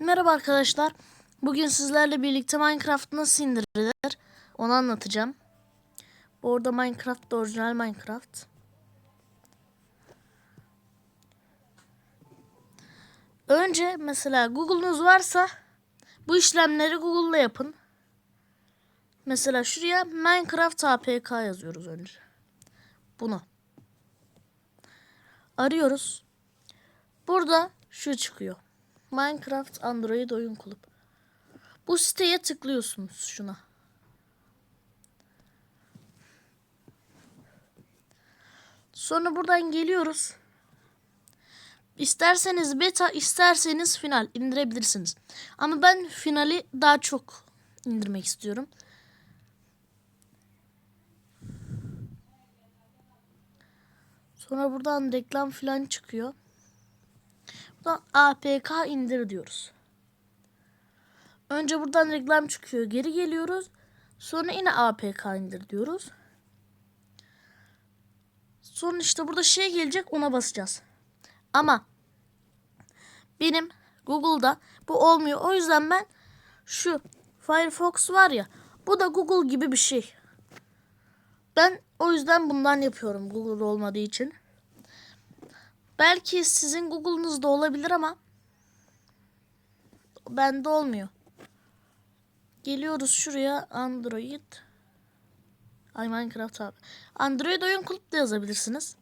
Merhaba arkadaşlar. Bugün sizlerle birlikte Minecraft nasıl indirilir onu anlatacağım. Bu arada Minecraft da orijinal Minecraft. Önce mesela Google'unuz varsa bu işlemleri Google'la yapın. Mesela şuraya Minecraft APK yazıyoruz önce. Bunu. Arıyoruz. Burada şu çıkıyor. Minecraft Android oyun kulüp. Bu siteye tıklıyorsunuz şuna. Sonra buradan geliyoruz. İsterseniz beta, isterseniz final indirebilirsiniz. Ama ben finali daha çok indirmek istiyorum. Sonra buradan reklam falan çıkıyor. Buradan APK indir diyoruz. Önce buradan reklam çıkıyor. Geri geliyoruz. Sonra yine APK indir diyoruz. Sonra işte burada şey gelecek ona basacağız. Ama benim Google'da bu olmuyor. O yüzden ben şu Firefox var ya bu da Google gibi bir şey. Ben o yüzden bundan yapıyorum Google olmadığı için. Belki sizin Google'unuzda olabilir ama bende olmuyor. Geliyoruz şuraya Android. Ay Minecraft abi. Android oyun kulüp de yazabilirsiniz.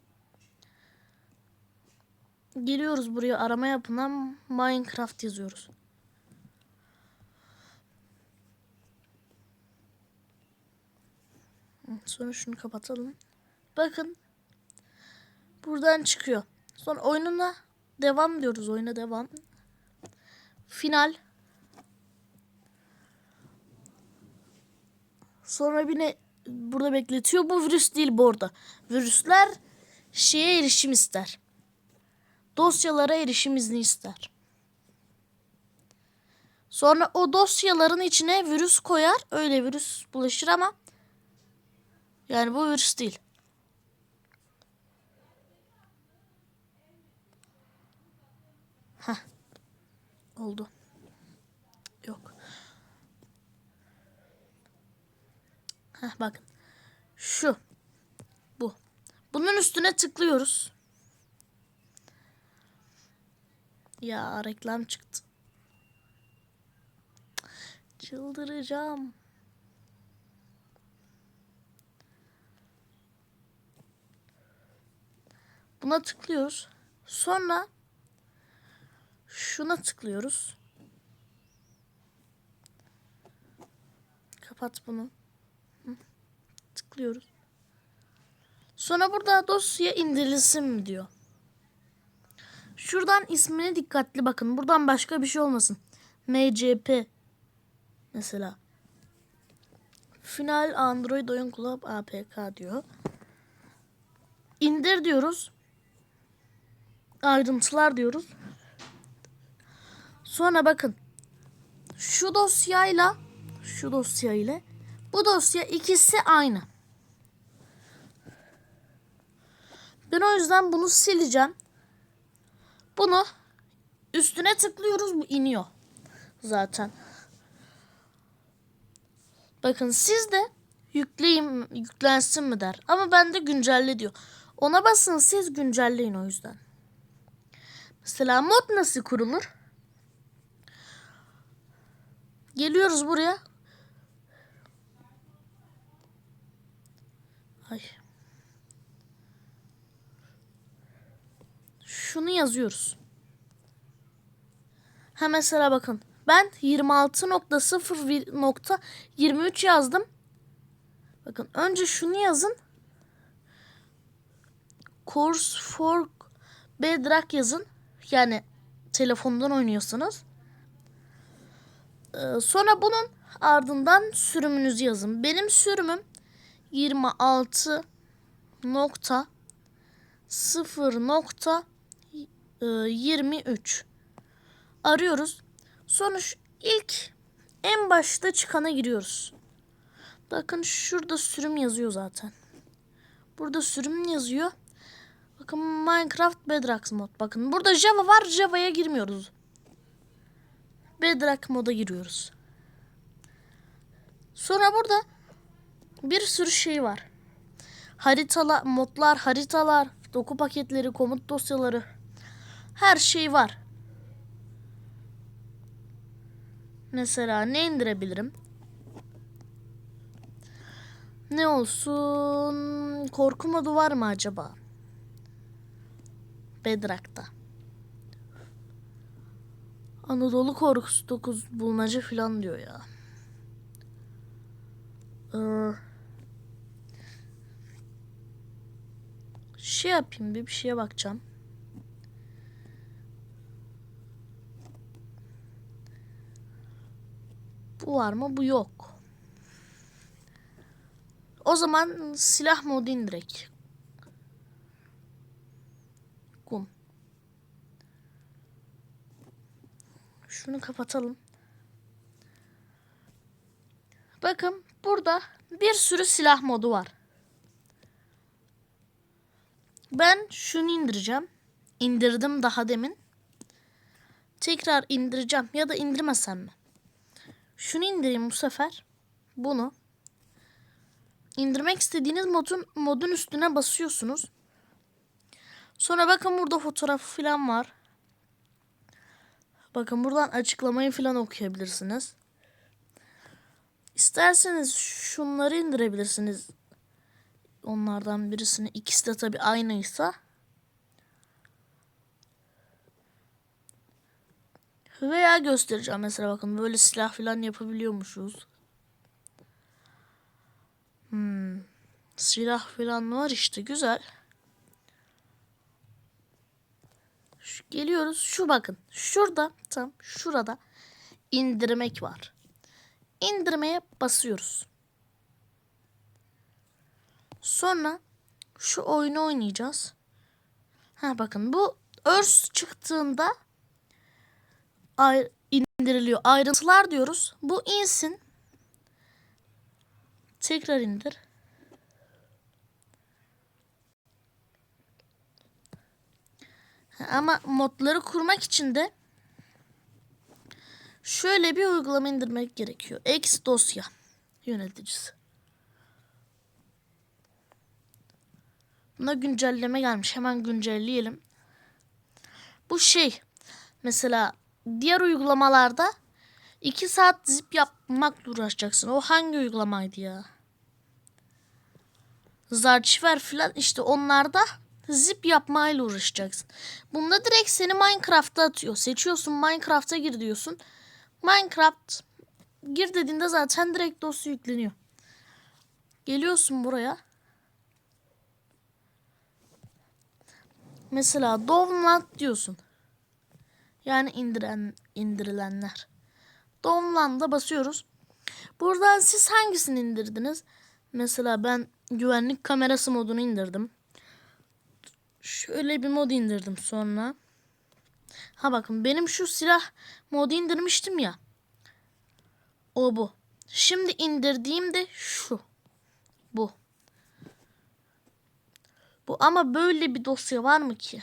Geliyoruz buraya arama yapılan Minecraft yazıyoruz. Sonra şunu kapatalım. Bakın. Buradan çıkıyor. Sonra oyununa devam diyoruz. Oyuna devam. Final. Sonra yine burada bekletiyor. Bu virüs değil bu arada. Virüsler şeye erişim ister. Dosyalara erişim izni ister. Sonra o dosyaların içine virüs koyar. Öyle virüs bulaşır ama yani bu virüs değil. Heh. Oldu. Yok. Heh, bakın. Şu. Bu. Bunun üstüne tıklıyoruz. Ya reklam çıktı. Çıldıracağım. Buna tıklıyoruz. Sonra şuna tıklıyoruz. Kapat bunu. Tıklıyoruz. Sonra burada dosya indirilsin diyor. Şuradan ismine dikkatli bakın. Buradan başka bir şey olmasın. MCP mesela. Final Android Oyun Club APK diyor. İndir diyoruz. Ayrıntılar diyoruz. Sonra bakın. Şu dosyayla şu dosya ile bu dosya ikisi aynı. Ben o yüzden bunu sileceğim. Bunu üstüne tıklıyoruz bu iniyor zaten. Bakın siz de yükleyeyim yüklensin mi der. Ama bende güncelle diyor. Ona basın siz güncelleyin o yüzden. Mesela mod nasıl kurulur? Geliyoruz buraya. Ay. Şunu yazıyoruz. Ha mesela bakın. Ben 26.0.23 yazdım. Bakın önce şunu yazın. Course for Bedrock yazın. Yani telefondan oynuyorsanız. Ee, sonra bunun ardından sürümünüzü yazın. Benim sürümüm 26 nokta 0 nokta 23 arıyoruz. Sonra şu ilk en başta çıkana giriyoruz. Bakın şurada sürüm yazıyor zaten. Burada sürüm yazıyor. Bakın Minecraft Bedrock mod. Bakın burada Java var. Java'ya girmiyoruz. Bedrock moda giriyoruz. Sonra burada bir sürü şey var. Haritalar, modlar, haritalar, doku paketleri, komut dosyaları. Her şey var. Mesela ne indirebilirim? Ne olsun? Korku modu var mı acaba? Bedrock'ta. Anadolu korkusu 9 bulmaca falan diyor ya. Ee, şey yapayım bir bir şeye bakacağım. Bu var mı? Bu yok. O zaman silah modu indirek. Şunu kapatalım. Bakın burada bir sürü silah modu var. Ben şunu indireceğim. İndirdim daha demin. Tekrar indireceğim ya da indirmesem mi? Şunu indireyim bu sefer. Bunu. İndirmek istediğiniz modun modun üstüne basıyorsunuz. Sonra bakın burada fotoğrafı falan var. Bakın buradan açıklamayı falan okuyabilirsiniz. İsterseniz şunları indirebilirsiniz. Onlardan birisini. İkisi de tabi aynıysa. Veya göstereceğim mesela bakın böyle silah falan yapabiliyormuşuz. Hmm. Silah falan var işte güzel. Geliyoruz şu bakın şurada tam şurada indirmek var. İndirmeye basıyoruz. Sonra şu oyunu oynayacağız. Ha bakın bu örs çıktığında indiriliyor. Ayrıntılar diyoruz. Bu insin. Tekrar indir. Ama modları kurmak için de şöyle bir uygulama indirmek gerekiyor. X dosya yöneticisi. Buna güncelleme gelmiş. Hemen güncelleyelim. Bu şey mesela diğer uygulamalarda 2 saat zip yapmakla uğraşacaksın. O hangi uygulamaydı ya? Zarchiver falan işte onlarda zip yapmayla uğraşacaksın. Bunda direkt seni Minecraft'a atıyor. Seçiyorsun Minecraft'a gir diyorsun. Minecraft gir dediğinde zaten direkt dosya yükleniyor. Geliyorsun buraya. Mesela download diyorsun. Yani indiren indirilenler. Download'a basıyoruz. Buradan siz hangisini indirdiniz? Mesela ben güvenlik kamerası modunu indirdim. Şöyle bir mod indirdim sonra. Ha bakın benim şu silah modu indirmiştim ya. O bu. Şimdi indirdiğim de şu. Bu. Bu ama böyle bir dosya var mı ki?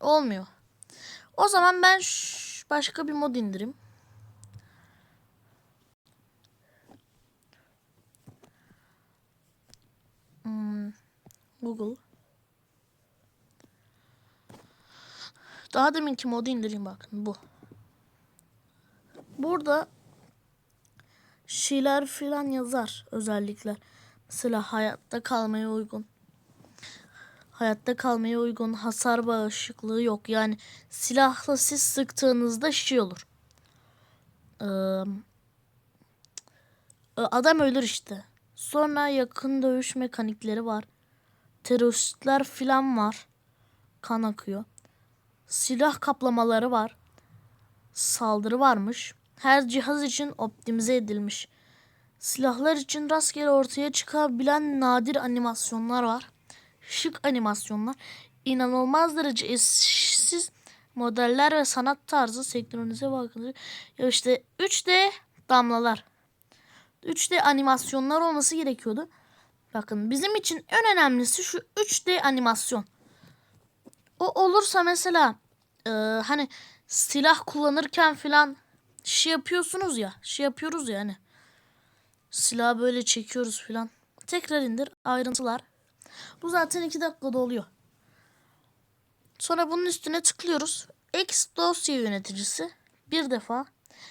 Olmuyor. O zaman ben başka bir mod indireyim. Google. Daha deminki modu indireyim bakın bu. Burada şeyler filan yazar özellikler. Mesela hayatta kalmaya uygun. Hayatta kalmaya uygun hasar bağışıklığı yok. Yani silahla siz sıktığınızda şey olur. Ee, adam ölür işte. Sonra yakın dövüş mekanikleri var. Teröristler filan var. Kan akıyor. Silah kaplamaları var. Saldırı varmış. Her cihaz için optimize edilmiş. Silahlar için rastgele ortaya çıkabilen nadir animasyonlar var. Şık animasyonlar. inanılmaz derece eşsiz modeller ve sanat tarzı senkronize bakılıyor. Ya işte 3D damlalar. 3D animasyonlar olması gerekiyordu. Bakın bizim için en önemlisi şu 3D animasyon. O olursa mesela e, hani silah kullanırken filan şey yapıyorsunuz ya. Şey yapıyoruz ya hani. Silahı böyle çekiyoruz filan. Tekrar indir. Ayrıntılar. Bu zaten 2 dakikada oluyor. Sonra bunun üstüne tıklıyoruz. X dosya yöneticisi. Bir defa.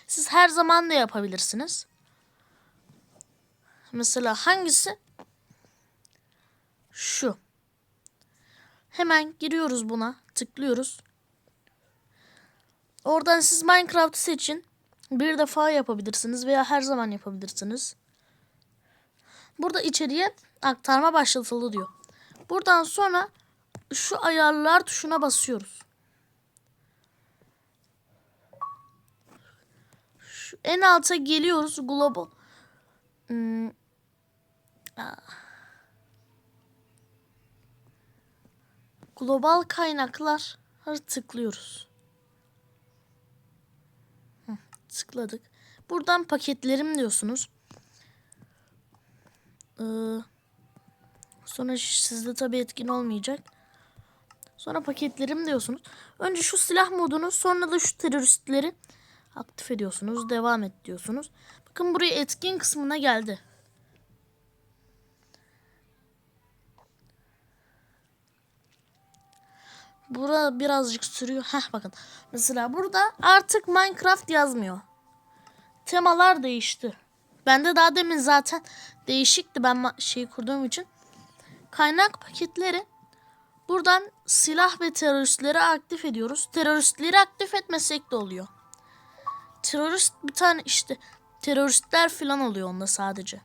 Siz her zaman da yapabilirsiniz. Mesela hangisi? Şu. Hemen giriyoruz buna. Tıklıyoruz. Oradan siz Minecraft'ı seçin. Bir defa yapabilirsiniz veya her zaman yapabilirsiniz. Burada içeriye aktarma başlatıldı diyor. Buradan sonra şu ayarlar tuşuna basıyoruz. Şu en alta geliyoruz. Global. Hmm. Aa. Global kaynaklar tıklıyoruz. Hı, tıkladık. Buradan paketlerim diyorsunuz. Ee, sonra sizde tabi etkin olmayacak. Sonra paketlerim diyorsunuz. Önce şu silah modunu sonra da şu teröristleri aktif ediyorsunuz. Devam et diyorsunuz. Bakın buraya etkin kısmına geldi. Burada birazcık sürüyor. Heh bakın. Mesela burada artık Minecraft yazmıyor. Temalar değişti. Bende daha demin zaten değişikti ben şeyi kurduğum için. Kaynak paketleri buradan silah ve teröristleri aktif ediyoruz. Teröristleri aktif etmesek de oluyor. Terörist bir tane işte teröristler falan oluyor onda sadece.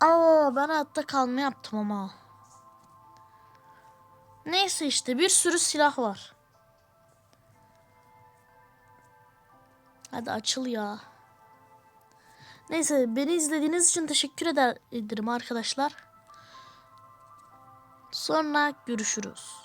Aa ben hayatta kalma yaptım ama. Neyse işte bir sürü silah var. Hadi açıl ya. Neyse beni izlediğiniz için teşekkür eder- ederim arkadaşlar. Sonra görüşürüz.